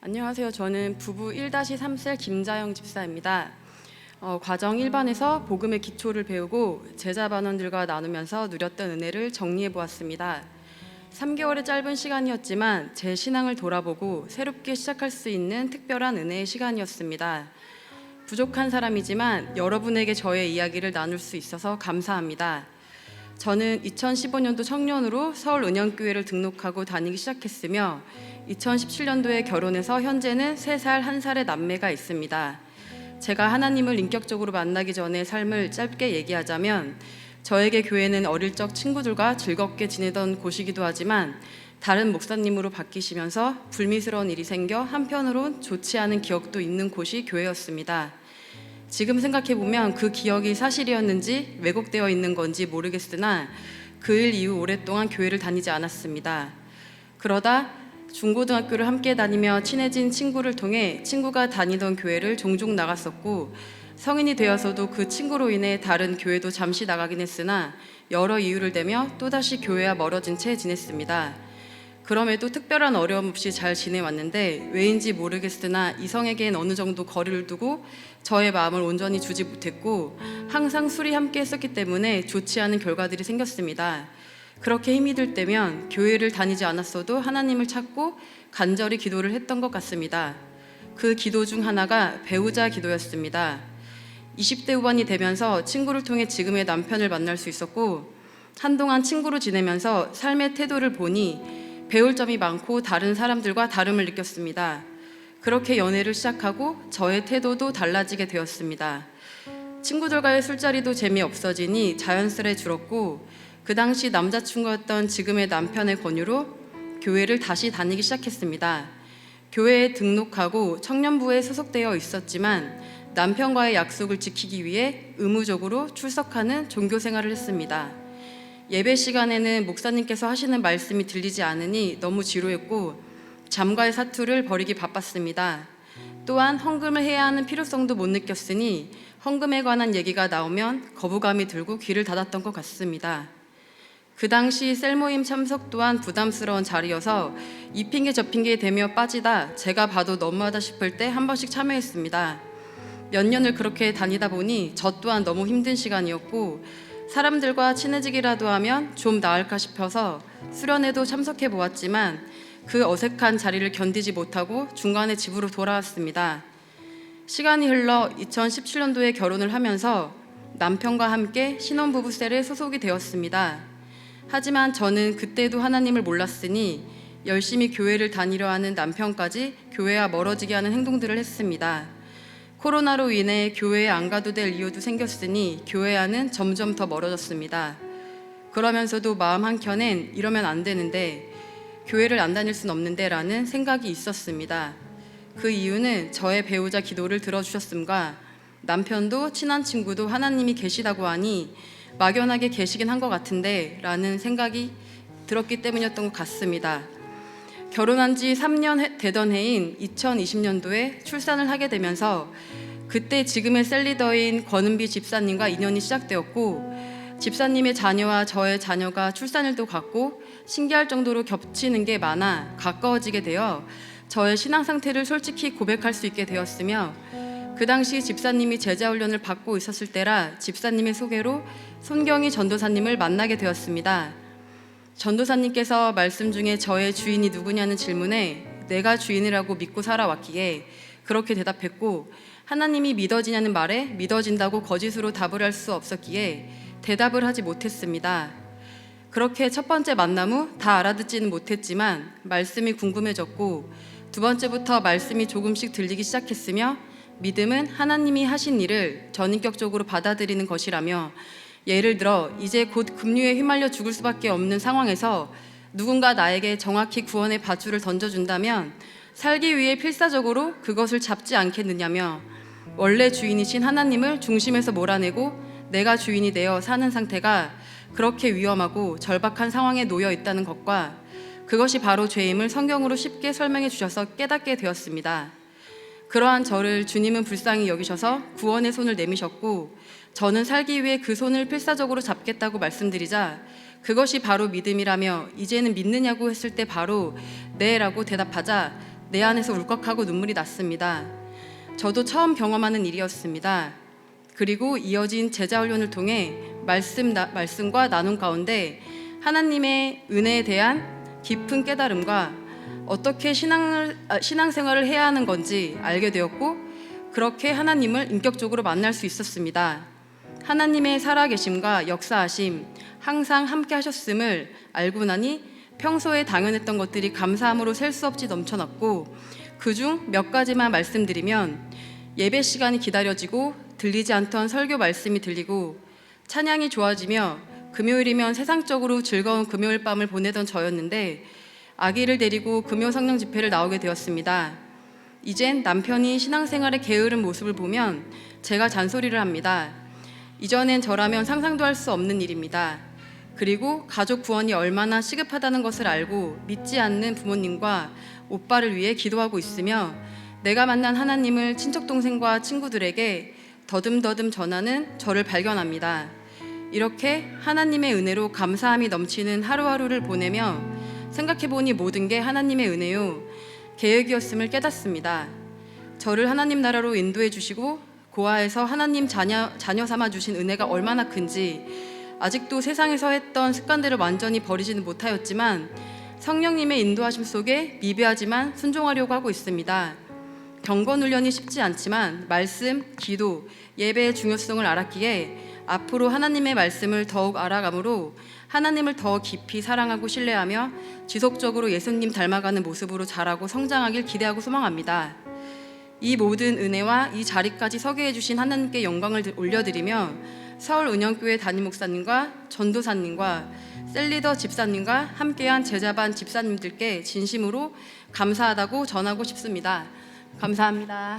안녕하세요. 저는 부부 1-3셀 김자영 집사입니다. 어, 과정 1반에서 복음의 기초를 배우고 제자 반원들과 나누면서 누렸던 은혜를 정리해 보았습니다. 3개월의 짧은 시간이었지만 제 신앙을 돌아보고 새롭게 시작할 수 있는 특별한 은혜의 시간이었습니다. 부족한 사람이지만 여러분에게 저의 이야기를 나눌 수 있어서 감사합니다. 저는 2015년도 청년으로 서울 은영교회를 등록하고 다니기 시작했으며 2017년도에 결혼해서 현재는 3살, 1살의 남매가 있습니다. 제가 하나님을 인격적으로 만나기 전의 삶을 짧게 얘기하자면 저에게 교회는 어릴 적 친구들과 즐겁게 지내던 곳이기도 하지만 다른 목사님으로 바뀌시면서 불미스러운 일이 생겨 한편으론 좋지 않은 기억도 있는 곳이 교회였습니다. 지금 생각해 보면 그 기억이 사실이었는지 왜곡되어 있는 건지 모르겠으나 그 일 이후 오랫동안 교회를 다니지 않았습니다. 그러다 중고등학교를 함께 다니며 친해진 친구를 통해 친구가 다니던 교회를 종종 나갔었고 성인이 되어서도 그 친구로 인해 다른 교회도 잠시 나가긴 했으나 여러 이유를 대며 또다시 교회와 멀어진 채 지냈습니다. 그럼에도 특별한 어려움 없이 잘 지내왔는데 왜인지 모르겠으나 이성에겐 어느 정도 거리를 두고 저의 마음을 온전히 주지 못했고 항상 술이 함께 했었기 때문에 좋지 않은 결과들이 생겼습니다. 그렇게 힘이 들 때면 교회를 다니지 않았어도 하나님을 찾고 간절히 기도를 했던 것 같습니다. 그 기도 중 하나가 배우자 기도였습니다. 20대 후반이 되면서 친구를 통해 지금의 남편을 만날 수 있었고 한동안 친구로 지내면서 삶의 태도를 보니 배울 점이 많고 다른 사람들과 다름을 느꼈습니다. 그렇게 연애를 시작하고 저의 태도도 달라지게 되었습니다. 친구들과의 술자리도 재미없어지니 자연스레 줄었고 그 당시 남자친구였던 지금의 남편의 권유로 교회를 다시 다니기 시작했습니다. 교회에 등록하고 청년부에 소속되어 있었지만 남편과의 약속을 지키기 위해 의무적으로 출석하는 종교 생활을 했습니다. 예배 시간에는 목사님께서 하시는 말씀이 들리지 않으니 너무 지루했고 잠과의 사투를 벌이기 바빴습니다. 또한 헌금을 해야 하는 필요성도 못 느꼈으니 헌금에 관한 얘기가 나오면 거부감이 들고 귀를 닫았던 것 같습니다. 그 당시 셀 모임 참석 또한 부담스러운 자리여서 이 핑계 저 핑계 대며 빠지다 제가 봐도 너무하다 싶을 때 한 번씩 참여했습니다. 몇 년을 그렇게 다니다 보니 저 또한 너무 힘든 시간이었고 사람들과 친해지기라도 하면 좀 나을까 싶어서 수련회도 참석해 보았지만 그 어색한 자리를 견디지 못하고 중간에 집으로 돌아왔습니다. 시간이 흘러 2017년도에 결혼을 하면서 남편과 함께 신혼부부 셀에 소속이 되었습니다. 하지만 저는 그때도 하나님을 몰랐으니 열심히 교회를 다니려 하는 남편까지 교회와 멀어지게 하는 행동들을 했습니다. 코로나로 인해 교회에 안 가도 될 이유도 생겼으니 교회와는 점점 더 멀어졌습니다. 그러면서도 마음 한켠엔 이러면 안 되는데 교회를 안 다닐 순 없는데 라는 생각이 있었습니다. 그 이유는 저의 배우자 기도를 들어주셨음과 남편도 친한 친구도 하나님이 계시다고 하니 막연하게 계시긴 한 것 같은데 라는 생각이 들었기 때문이었던 것 같습니다. 결혼한 지 3년 해- 되던 해인 2020년도에 출산을 하게 되면서 그때 지금의 셀리더인 권은비 집사님과 인연이 시작되었고 집사님의 자녀와 저의 자녀가 출산일도 같고 신기할 정도로 겹치는 게 많아 가까워지게 되어 저의 신앙 상태를 솔직히 고백할 수 있게 되었으며 그 당시 집사님이 제자 훈련을 받고 있었을 때라 집사님의 소개로 손경희 전도사님을 만나게 되었습니다. 전도사님께서 말씀 중에 저의 주인이 누구냐는 질문에 내가 주인이라고 믿고 살아왔기에 그렇게 대답했고 하나님이 믿어지냐는 말에 믿어진다고 거짓으로 답을 할 수 없었기에 대답을 하지 못했습니다. 그렇게 첫 번째 만남 후 다 알아듣지는 못했지만 말씀이 궁금해졌고 두 번째부터 말씀이 조금씩 들리기 시작했으며 믿음은 하나님이 하신 일을 전인격적으로 받아들이는 것이라며 예를 들어 이제 곧 급류에 휘말려 죽을 수밖에 없는 상황에서 누군가 나에게 정확히 구원의 밧줄을 던져준다면 살기 위해 필사적으로 그것을 잡지 않겠느냐며 원래 주인이신 하나님을 중심에서 몰아내고 내가 주인이 되어 사는 상태가 그렇게 위험하고 절박한 상황에 놓여 있다는 것과 그것이 바로 죄임을 성경으로 쉽게 설명해 주셔서 깨닫게 되었습니다. 그러한 저를 주님은 불쌍히 여기셔서 구원의 손을 내미셨고 저는 살기 위해 그 손을 필사적으로 잡겠다고 말씀드리자 그것이 바로 믿음이라며 이제는 믿느냐고 했을 때 바로 네라고 대답하자 내 안에서 울컥하고 눈물이 났습니다. 저도 처음 경험하는 일이었습니다. 그리고 이어진 제자 훈련을 통해 말씀 나, 말씀과 나눔 가운데 하나님의 은혜에 대한 깊은 깨달음과 어떻게 신앙을 아, 신앙생활을 해야 하는 건지 알게 되었고 그렇게 하나님을 인격적으로 만날 수 있었습니다. 하나님의 살아계심과 역사하심 항상 함께 하셨음을 알고 나니 평소에 당연했던 것들이 감사함으로 셀 수 없이 넘쳐났고 그중 몇 가지만 말씀드리면 예배 시간이 기다려지고 들리지 않던 설교 말씀이 들리고 찬양이 좋아지며 금요일이면 세상적으로 즐거운 금요일 밤을 보내던 저였는데 아기를 데리고 금요 성령 집회를 나오게 되었습니다. 이젠 남편이 신앙생활에 게으른 모습을 보면 제가 잔소리를 합니다. 이전엔 저라면 상상도 할 수 없는 일입니다. 그리고 가족 구원이 얼마나 시급하다는 것을 알고 믿지 않는 부모님과 오빠를 위해 기도하고 있으며 내가 만난 하나님을 친척 동생과 친구들에게 더듬더듬 전하는 저를 발견합니다. 이렇게 하나님의 은혜로 감사함이 넘치는 하루하루를 보내며 생각해보니 모든 게 하나님의 은혜요 계획이었음을 깨닫습니다. 저를 하나님 나라로 인도해 주시고 고아에서 하나님 자녀 자녀 삼아 주신 은혜가 얼마나 큰지 아직도 세상에서 했던 습관들을 완전히 버리지는 못하였지만 성령님의 인도하심 속에 미비하지만 순종하려고 하고 있습니다. 경건 훈련이 쉽지 않지만 말씀, 기도, 예배의 중요성을 알았기에 앞으로 하나님의 말씀을 더욱 알아감으로 하나님을 더 깊이 사랑하고 신뢰하며 지속적으로 예수님 닮아가는 모습으로 자라고 성장하길 기대하고 소망합니다. 이 모든 은혜와 이 자리까지 서게 해주신 하나님께 영광을 올려드리며 서울 은영교회 담임 목사님과 전도사님과 셀리더 집사님과 함께한 제자반 집사님들께 진심으로 감사하다고 전하고 싶습니다. 감사합니다.